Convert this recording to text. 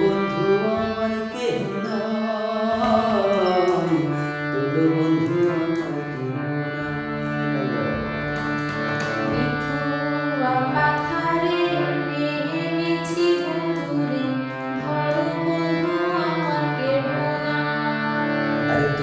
বন্ধু আমার কেউ নাই তোর বন্ধু